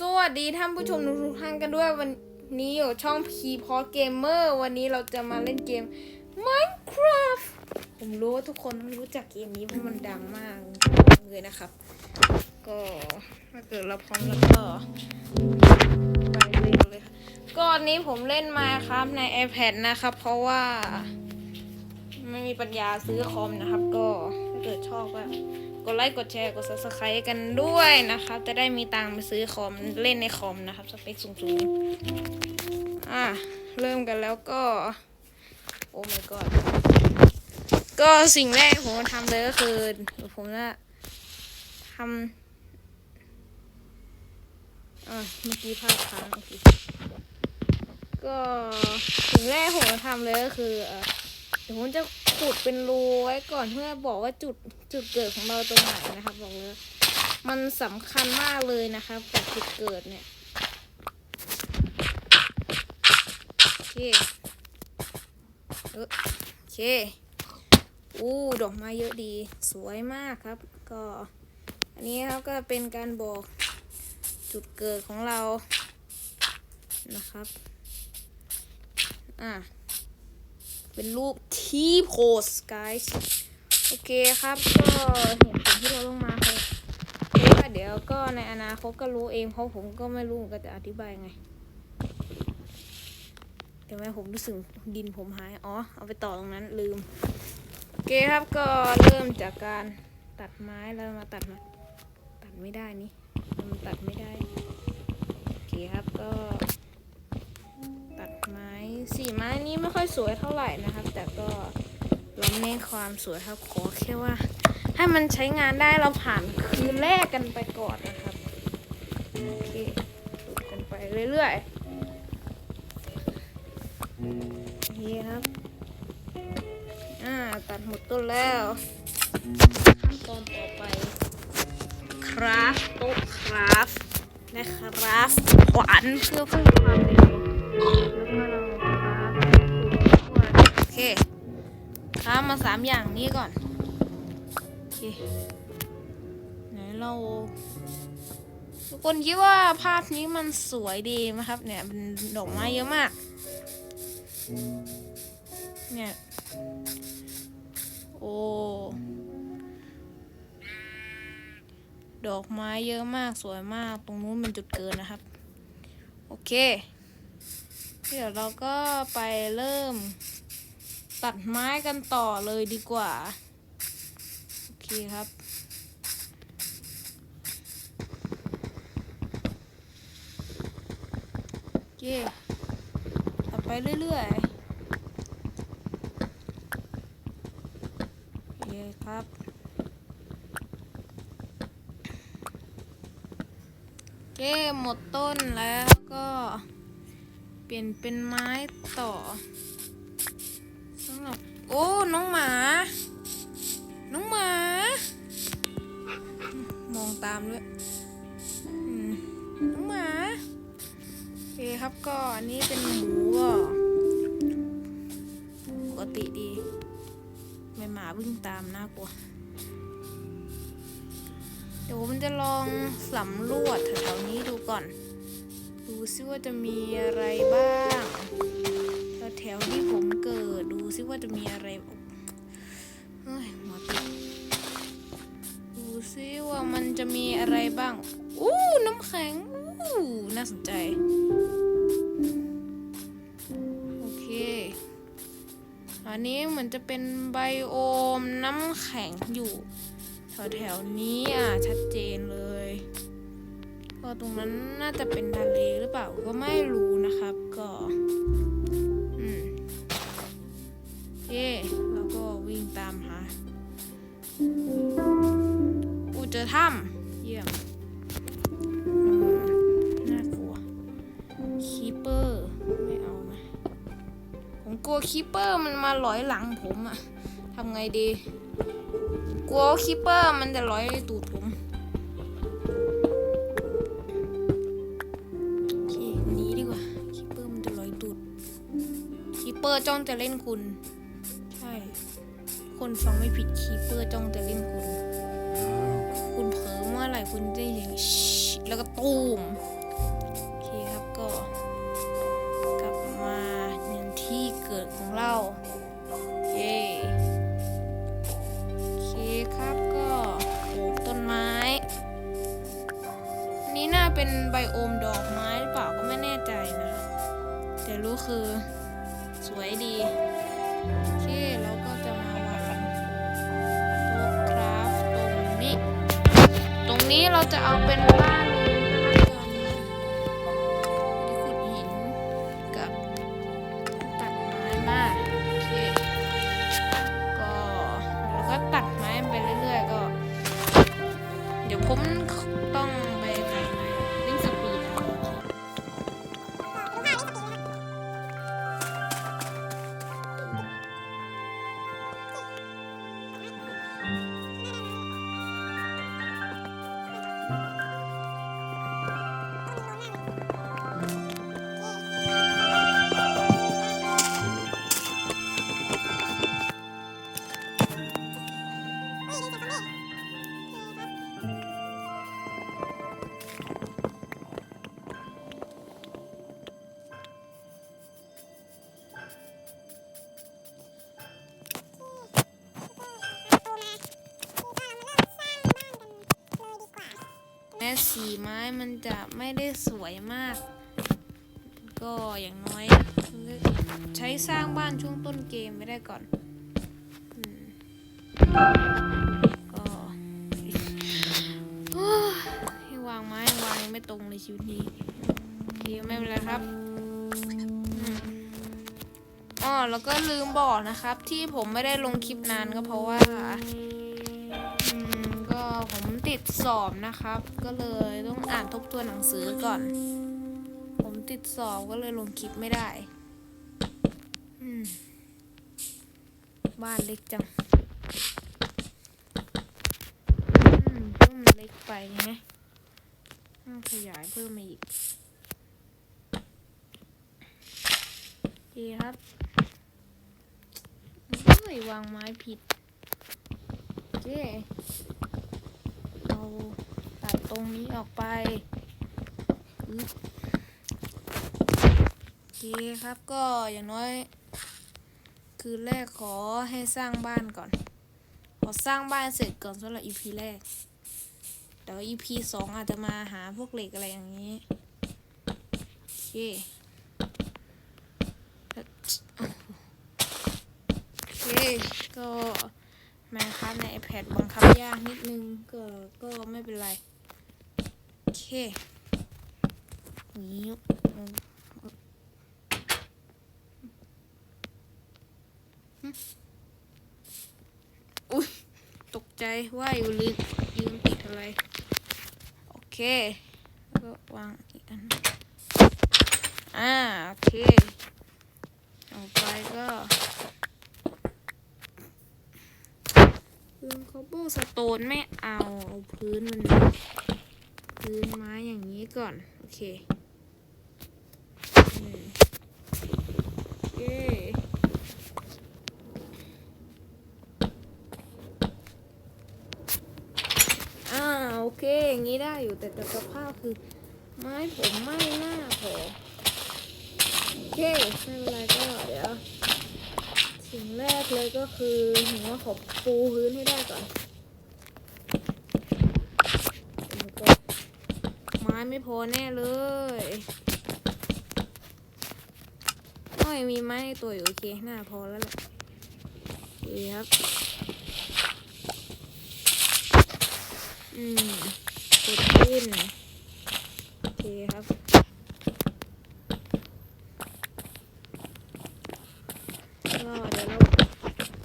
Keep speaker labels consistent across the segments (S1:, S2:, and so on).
S1: สวัสดีท่านผู้ชมทุกท่านกันด้วยวันนี้อยู่ช่องพีพอเกมเมอร์วันนี้เราจะมาเล่นเกม Minecraft ผมรู้ว่าทุกคนรู้จักเกมนี้เพราะมันดังมากเลยนะครับ ก็ถ้าเกิดเราพร้อมแล้วก็ไปเล่นเลยค่ะก็อันนี้ผมเล่นมาครับใน iPad นะครับ เพราะว่า ไม่มีปัญญาซื้อคอมนะครับ ก็ถ้าเกิดชอบก็ กดไลค์กดแชร์กด subscribe กันด้วยนะครับ จะได้มีตังค์ไปซื้อคอมเล่นในคอมนะครับ สเปคสูงๆ อะ เริ่มกันแล้วก็ โอ้ my god ก็สิ่งแรกผมทำเลยก็คือ ผมจะทำอะเมื่อกี้ภาพค้างโอเคก็สิ่งแรกผมทำเลยก็คือเอ่อ เดี๋ยวผมจะขุดเป็นรูไว้ก่อนเพื่อบอกว่าจุดจุดเกิดของเราตรงไหนนะครับบอกเลยมันสำคัญมากเลยนะครับกับจุดเกิดเนี่ยโอเคเออโอเคอู้ดอกไม้เยอะดีสวยมากครับ ก็อันนี้ครับก็เป็นการบอกจุดเกิดของเรานะครับ อะ เป็นรูปที่โพสไกส์โอเคครับ ก็เหตุผลที่เราต้องมาคราะว่าเดี๋ยวก็ในอนาคตก็รู้เองเพราะผมก็ไม่รู้เหมือนกันจะอธิบายไงเดี๋ยวแม่ผมรู้สึกดินผมหาย อ๋อ เอาไปต่อตรงนั้นลืม โอเคครับก็เริ่มจากการตัดไม้แล้วมาตัดมาตัดไม่ได้นี่มันตัดไม่ได้ โอเคครับก็ ตัดไม้สีไม้นี้ไม่ค่อยสวยเท่าไหร่นะครับ แต่ก็เราเน้นความสวยครับขอแค่ว่า ให้มันใช้งานได้เราผ่านคืนแรกกันไปก่อนนะครับโอเคดูกันไปเรื่อยๆนี่ครับอ่าตัดหมดต้นแล้วขั้นตอนต่อไปคราฟโต๊ะคราฟและคราฟขวานเพื่อเพิ่มความ โอเคค้ามาสามอย่างนี้ก่อน โอเค ไหนเราทุกคนคิดว่าภาพนี้มันสวยดีไหมครับ เนี่ยเป็นดอกไม้เยอะมาก เนี่ย โอ้ ดอกไม้เยอะมากสวยมาก ตรงนู้นเป็นจุดเกินนะครับ โอเค เดี๋ยวเราก็ไปเริ่ม ตัดไม้กันต่อเลยดีกว่า โอเคครับโอเคตัดไปเรื่อยๆโอเคครับโอเคหมดต้นแล้วก็ เปลี่ยนเป็นไม้ต่อสำหรับโอ้ น้องหมา น้องหมา มองตามด้วยน้องหมาโอเคครับก็อันนี้เป็นหมูก็ปกติดีไม่หมาวิ่งตามน่ากลัวเดี๋ยวผมจะลองสำรวจแถวๆนี้ดูก่อน ซิว่าจะมีอะไรบ้างแถวที่ผมเกิดดูซิว่าจะมีอะไรเฮ้ยหัวติดดูซิว่ามันจะมีอะไรบ้างอู้น้ำแข็งอู้น่าสนใจโอเคอันนี้เหมือนจะเป็นไบโอมน้ำแข็งอยู่แถวๆนี้อะชัดเจนเลย ก็ตรงนั้นน่าจะเป็นทะเลหรือเปล่าก็ไม่รู้นะครับ ก็อืมเย่แล้วก็วิ่งตามหาอูเจอถ้ำเยี่ยมน่ากลัวคีเปอร์ไม่เอานะผมกลัวคีเปอร์มันมาหลอยหลังผมอะทำไงดี กลัวคีเปอร์มันจะหลอยตูดผม อร์จ้องจะเล่นคุณ ใช่ คนฟังไม่ผิดคีเปอร์จ้องจะเล่นคุณ คุณเผลอเมื่อไหร่คุณได้ย่างแล้วก็ตูมโอเคครับก็ กลับมาอย่างที่เกิดของเราเย้โอเคครับก็ปลูกต้นไม้ นี่น่าเป็นไบโอมดอกไม้หรือเปล่าก็ไม่แน่ใจนะ แต่รู้คือ วยดี โอเค แล้วก็จะมาวางโต๊ะคราฟตรงนี้ ตรงนี้เราจะเอาเป็นบ้าน แสีไม้มันจะไม่ได้สวยมาก ก็อย่างน้อย ใช้สร้างบ้านช่วงต้นเกมไม่ได้ก่อนก็ให้วางไม้วางไม่ตรงเลยชีวิตนี้โอเคไม่เป็นไรครับอ๋อแล้วก็ลืมบอกนะครับ ที่ผมไม่ได้ลงคลิปนานก็เพราะว่า สอบนะครับ ก็เลยต้องอ่านทบทวนหนังสือก่อน ผมติดสอบก็เลยลงคลิปไม่ได้อืมบ้านเล็กจังอืมเพิ่มเล็กไปไงต้องขยายเพิ่มมาอีกดีครับเฮ้ยวางไม้ผิดเคเรา ตัดตรงนี้ออกไปโอเคครับก็อย่างน้อย คืนแรกขอให้สร้างบ้านก่อน ขอสร้างบ้านเสร็จก่อนสำหรับ EP แรกเดี๋ยว EP สองอาจจะมาหาพวกเหล็กอะไรอย่างนี้ โอเคโอเคก็ แมครับใน iPad บังคับยากนิดนึงก็ก็ไม่เป็นไร โอเคนี้อุ้ยตกใจว่าอยู่ลืมยืมติดอะไร โอเค แล้วก็วางอีกอัน อ่า โอเค ต่อไปก็ พื้นคอเบอร์สโตนไม่เอาเอาพื้นมันพื้นไม้อย่างนี้ก่อน โอเคอืมโอเคอ่าโอเค อย่างนี้ได้อยู่แต่แต่สภาพคือ ไม้ผมไม่น่าพอโอเค ไม่เป็นไรก็เดี๋ยว สิ่งแรกเลยก็คือหัวขอบปูพื้นให้ได้ก่อนไม้ไม่พอแน่เลยโอ้ยมีไม้ตัวอยู่โอเคน่าพอแล้วแหละโอเคครับ อืมกดขึ้นโอเคครับ ก็เดี๋ยวเรา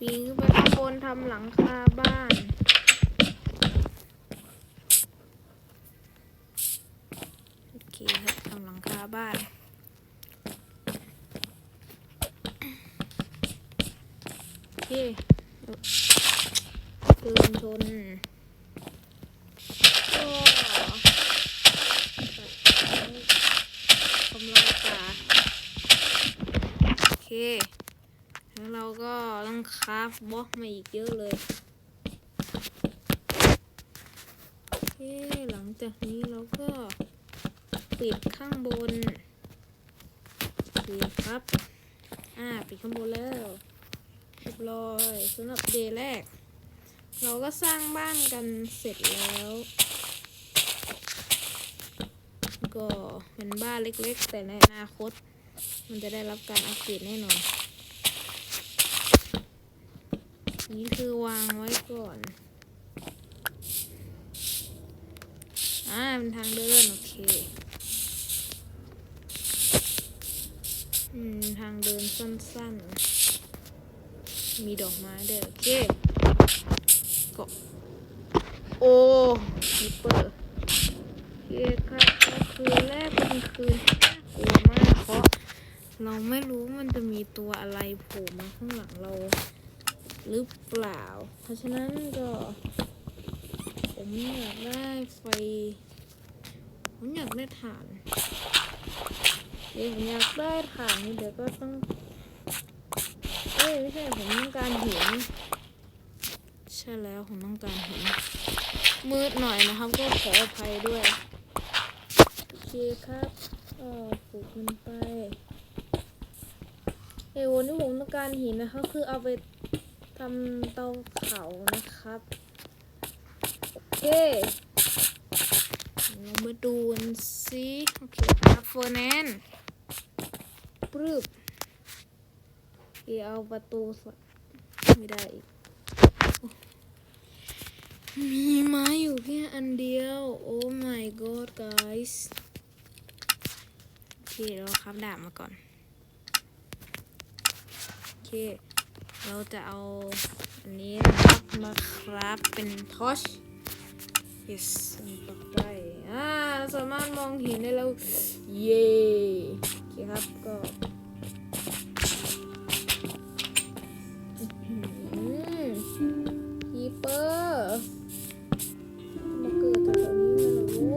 S1: ปีนขึ้นไปข้างบนทำหลังคาบ้าน โอเคครับทำหลังคาบ้านโอเคเดินชนก็ทำลายป่าโอเค ก็ต้องคราฟบล็อกมาอีกเยอะเลยโอเหลังจากนี้เราก็ปิดข้างบนโอเคครับ อ่า ปิดข้างบนแล้วเรียบร้อยสำหรับเดย์แรก เราก็สร้างบ้านกันเสร็จแล้ว ก็เป็นบ้านเล็กๆ แต่ในอนาคต มันจะได้รับการอัปเกรดแน่นอน นี่คือวางไว้ก่อน อ่าเป็นทางเดิน โอเค อืม ทางเดินสั้นๆ มีดอกไม้ด้วยโอเคก็โอ้ฮิปเปอร์เคครับก็คืนแรกเป็นคืนกลัวมากเพราะ เราไม่รู้มันจะมีตัวอะไรโผล่มาข้างหลังเรา หรือเปล่า เพราะฉะนั้นก็ ผมอยากได้ไฟ ผมอยากได้ถ่านเดี๋ยวผมอยากได้ถ่านนี่เดี๋ยวก็ต้อง เอ้ยไม่ใช่ผมต้องการหินใช่แล้วผมต้องการหินมืดหน่อยนะครับ ก็ขออภัยด้วย โอเคครับก็ปลูกมันไปเอววันนี้ผมต้องการหินนะครับคือเอาไปำเตาเผานะครับ โอเคเรามาดูกันสิโอเคครับโฟแนนปรึบเดี๋ยวเอาประตูสไม่ได้อีก มีไม้อยู่แค่อันเดียว โอ้ my god guys โอเคเราครับดาบมาก่อน โอเค เราจะเอาอันนี้นะครับมาครับเป็นทอช yes มันปักได้อ่าเราสามารถมองเห็นได้แล้ว เย้โอเคครับก็คีเปอร์มาเกิดแถวนี้ไม่รู้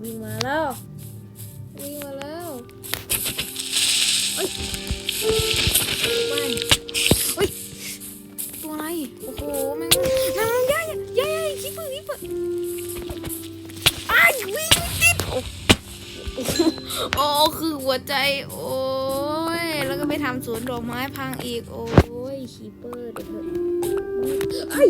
S1: วิ่งมาแล้ววิ่งมาแล้วเอ้ย เฮ้ย ตัวอะไร โอ้โหแมงมุมแมงมุมใหญ่ใหญ่ใหญ่คิปเปอร์คิปเปอร์อ้ายวิ่งติดโอ้โอ้คือหัวใจ โอ้ย แล้วก็ไปทำสวนดอกไม้พังอีก โอ้ยคิปเปอร์เดี๋ยวเถอะไอ้